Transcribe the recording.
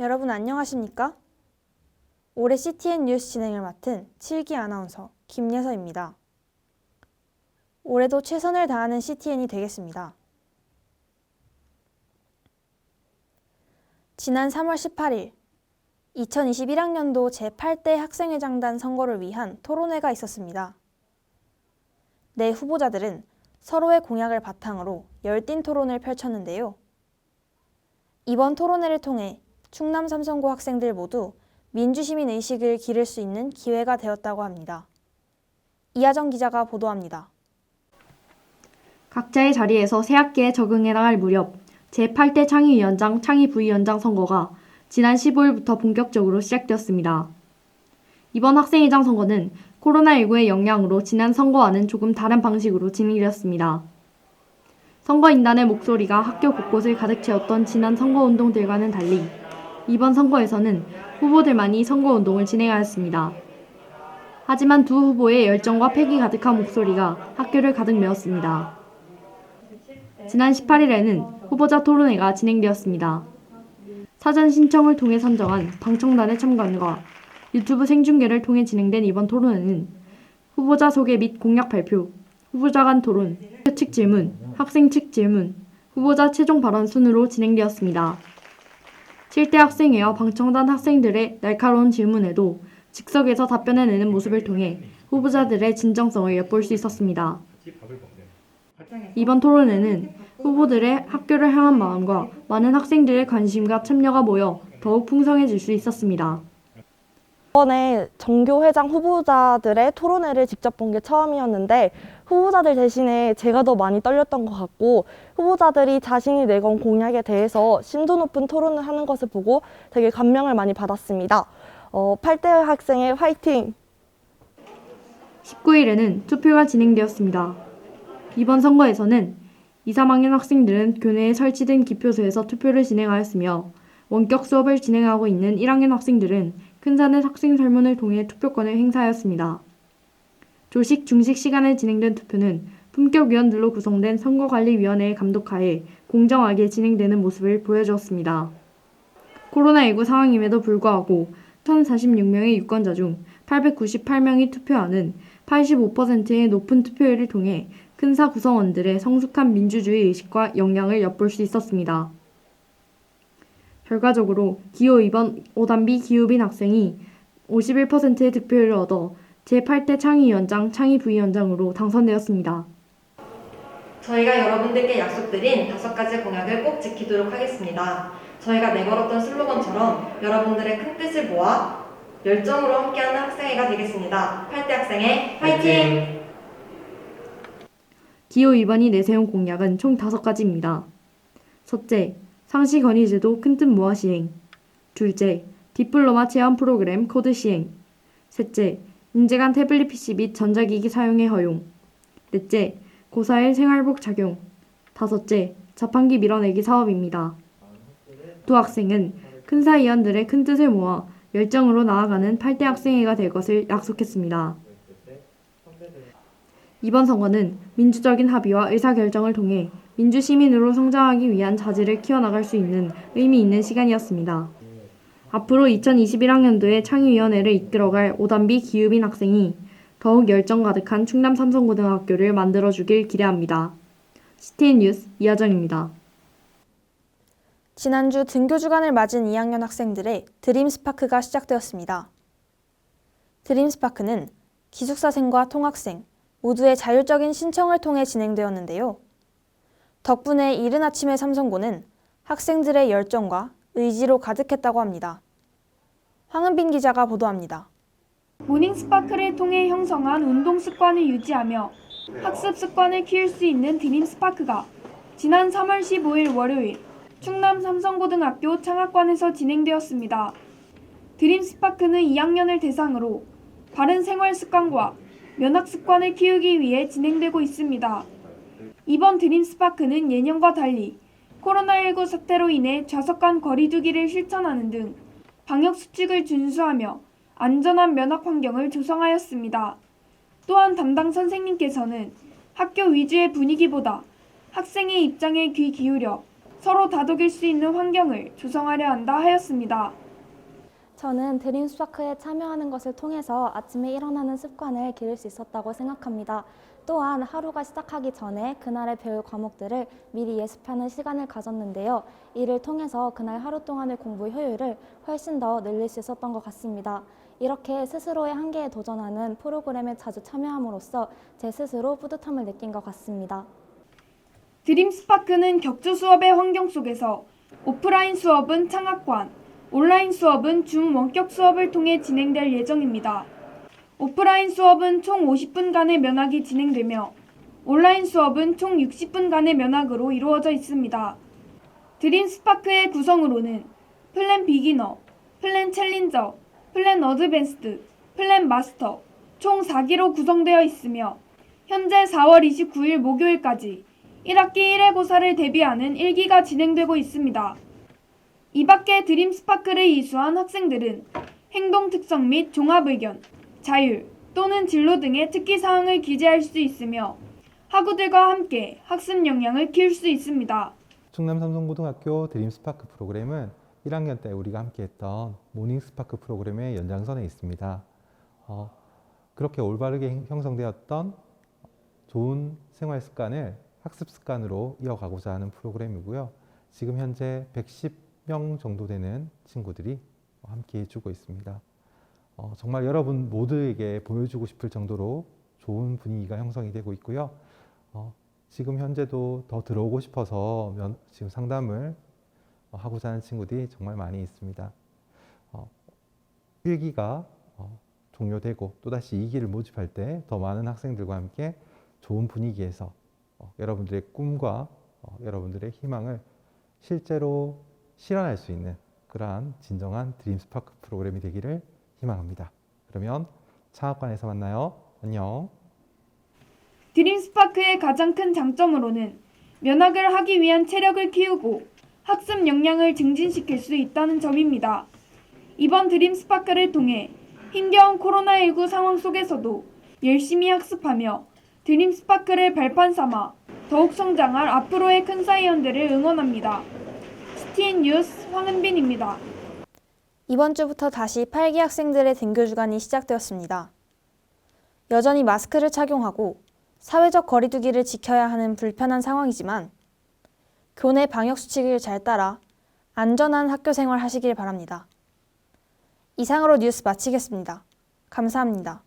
여러분 안녕하십니까? 올해 CTN 뉴스 진행을 맡은 7기 아나운서 김예서입니다. 올해도 최선을 다하는 CTN이 되겠습니다. 지난 3월 18일 2021학년도 제8대 학생회장단 선거를 위한 토론회가 있었습니다. 네 후보자들은 서로의 공약을 바탕으로 열띤 토론을 펼쳤는데요. 이번 토론회를 통해 충남 삼성고 학생들 모두 민주시민 의식을 기를 수 있는 기회가 되었다고 합니다. 이하정 기자가 보도합니다. 각자의 자리에서 새 학기에 적응해 나갈 무렵 제8대 창의위원장, 창의부위원장 선거가 지난 15일부터 본격적으로 시작되었습니다. 이번 학생회장 선거는 코로나19의 영향으로 지난 선거와는 조금 다른 방식으로 진행되었습니다. 선거인단의 목소리가 학교 곳곳을 가득 채웠던 지난 선거운동들과는 달리 이번 선거에서는 후보들만이 선거운동을 진행하였습니다. 하지만 두 후보의 열정과 패기 가득한 목소리가 학교를 가득 메웠습니다. 지난 18일에는 후보자 토론회가 진행되었습니다. 사전 신청을 통해 선정한 방청단의 참관과 유튜브 생중계를 통해 진행된 이번 토론회는 후보자 소개 및 공약 발표, 후보자 간 토론, 측 질문, 학생 측 질문, 후보자 최종 발언 순으로 진행되었습니다. 7대 학생회와 방청단 학생들의 날카로운 질문에도 즉석에서 답변해내는 모습을 통해 후보자들의 진정성을 엿볼 수 있었습니다. 이번 토론회는 후보들의 학교를 향한 마음과 많은 학생들의 관심과 참여가 모여 더욱 풍성해질 수 있었습니다. 이번에 정교회장 후보자들의 토론회를 직접 본 게 처음이었는데 후보자들 대신에 제가 더 많이 떨렸던 것 같고 후보자들이 자신이 내건 공약에 대해서 심도 높은 토론을 하는 것을 보고 되게 감명을 많이 받았습니다. 어, 8대 학생의 화이팅! 19일에는 투표가 진행되었습니다. 이번 선거에서는 2, 3학년 학생들은 교내에 설치된 기표소에서 투표를 진행하였으며 원격 수업을 진행하고 있는 1학년 학생들은 큰산의 학생 설문을 통해 투표권을 행사하였습니다. 조식, 중식 시간에 진행된 투표는 품격위원들로 구성된 선거관리위원회의 감독하에 공정하게 진행되는 모습을 보여주었습니다. 코로나19 상황임에도 불구하고 1,046명의 유권자 중 898명이 투표하는 85%의 높은 투표율을 통해 큰사 구성원들의 성숙한 민주주의 의식과 역량을 엿볼 수 있었습니다. 결과적으로 기호 2번 오단비 기우빈 학생이 51%의 득표율을 얻어 제8대 창의위원장, 창의부위원장으로 당선되었습니다. 저희가 여러분들께 약속드린 다섯 가지 공약을 꼭 지키도록 하겠습니다. 저희가 내걸었던 슬로건처럼 여러분들의 큰 뜻을 모아 열정으로 함께하는 학생회가 되겠습니다. 8대 학생회 화이팅! 기호 2번이 내세운 공약은 총 5가지입니다. 첫째, 상시 건의 제도 큰 뜻 모아 시행. 둘째, 디플로마 체험 프로그램 코드 시행. 셋째, 인재간 태블릿 PC 및 전자기기 사용의 허용. 넷째, 고사일 생활복 착용. 다섯째, 자판기 밀어내기 사업입니다. 두 학생은 큰 사 위원들의 큰 뜻을 모아 열정으로 나아가는 8대 학생회가 될 것을 약속했습니다. 이번 선거는 민주적인 합의와 의사결정을 통해 민주시민으로 성장하기 위한 자질을 키워나갈 수 있는 의미 있는 시간이었습니다. 앞으로 2021학년도에 창의위원회를 이끌어갈 오단비 기유빈 학생이 더욱 열정 가득한 충남 삼성고등학교를 만들어주길 기대합니다. CTN 뉴스 이하정입니다. 지난주 등교 주간을 맞은 2학년 학생들의 드림스파크가 시작되었습니다. 드림스파크는 기숙사생과 통학생 모두의 자율적인 신청을 통해 진행되었는데요. 덕분에 이른 아침의 삼성고는 학생들의 열정과 의지로 가득했다고 합니다. 황은빈 기자가 보도합니다. 모닝 스파크를 통해 형성한 운동 습관을 유지하며 학습 습관을 키울 수 있는 드림 스파크가 지난 3월 15일 월요일 충남 삼성고등학교 창학관에서 진행되었습니다. 드림 스파크는 2학년을 대상으로 바른 생활 습관과 면학 습관을 키우기 위해 진행되고 있습니다. 이번 드림 스파크는 예년과 달리 코로나19 사태로 인해 좌석 간 거리두기를 실천하는 등 방역 수칙을 준수하며 안전한 면학 환경을 조성하였습니다. 또한 담당 선생님께서는 학교 위주의 분위기보다 학생의 입장에 귀 기울여 서로 다독일 수 있는 환경을 조성하려 한다 하였습니다. 저는 드림스파크에 참여하는 것을 통해서 아침에 일어나는 습관을 기를 수 있었다고 생각합니다. 또한 하루가 시작하기 전에 그날에 배울 과목들을 미리 예습하는 시간을 가졌는데요. 이를 통해서 그날 하루 동안의 공부 효율을 훨씬 더 늘릴 수 있었던 것 같습니다. 이렇게 스스로의 한계에 도전하는 프로그램에 자주 참여함으로써 제 스스로 뿌듯함을 느낀 것 같습니다. 드림 스파크는 격주 수업의 환경 속에서 오프라인 수업은 창학관, 온라인 수업은 줌 원격 수업을 통해 진행될 예정입니다. 오프라인 수업은 총 50분간의 면학이 진행되며 온라인 수업은 총 60분간의 면학으로 이루어져 있습니다. 드림 스파크의 구성으로는 플랜 비기너, 플랜 챌린저, 플랜 어드밴스드, 플랜 마스터 총 4기로 구성되어 있으며 현재 4월 29일 목요일까지 1학기 1회 고사를 대비하는 1기가 진행되고 있습니다. 이 밖에 드림스파크를 이수한 학생들은 행동 특성 및 종합 의견, 자율 또는 진로 등의 특기 사항을 기재할 수 있으며 학우들과 함께 학습 역량을 키울 수 있습니다. 충남 삼성고등학교 드림스파크 프로그램은 1학년 때 우리가 함께 했던 모닝스파크 프로그램의 연장선에 있습니다. 어, 그렇게 올바르게 형- 형성되었던 좋은 생활 습관을 학습 습관으로 이어가고자 하는 프로그램이고요. 지금 현재 110 명 정도 되는 친구들이 함께 해주고 있습니다. 어, 정말 여러분 모두에게 보여주고 싶을 정도로 좋은 분위기가 형성이 되고 있고요. 어, 지금 현재도 더 들어오고 싶어서 면- 지금 상담을 어, 하고자 하는 친구들이 정말 많이 있습니다. 어, 1기가 어, 종료되고 또다시 2기를 모집할 때 더 많은 학생들과 함께 좋은 분위기에서 어, 여러분들의 꿈과 어, 여러분들의 희망을 실제로 실현할 수 있는 그러한 진정한 드림스파크 프로그램이 되기를 희망합니다. 그러면 창학관에서 만나요. 안녕. 드림스파크의 가장 큰 장점으로는 면학을 하기 위한 체력을 키우고 학습 역량을 증진시킬 수 있다는 점입니다. 이번 드림스파크를 통해 힘겨운 코로나19 상황 속에서도 열심히 학습하며 드림스파크를 발판 삼아 더욱 성장할 앞으로의 큰 사이언들을 응원합니다. 스티엔 뉴스 황은빈입니다. 이번 주부터 다시 8기 학생들의 등교 주간이 시작되었습니다. 여전히 마스크를 착용하고 사회적 거리두기를 지켜야 하는 불편한 상황이지만 교내 방역 수칙을 잘 따라 안전한 학교 생활 하시길 바랍니다. 이상으로 뉴스 마치겠습니다. 감사합니다.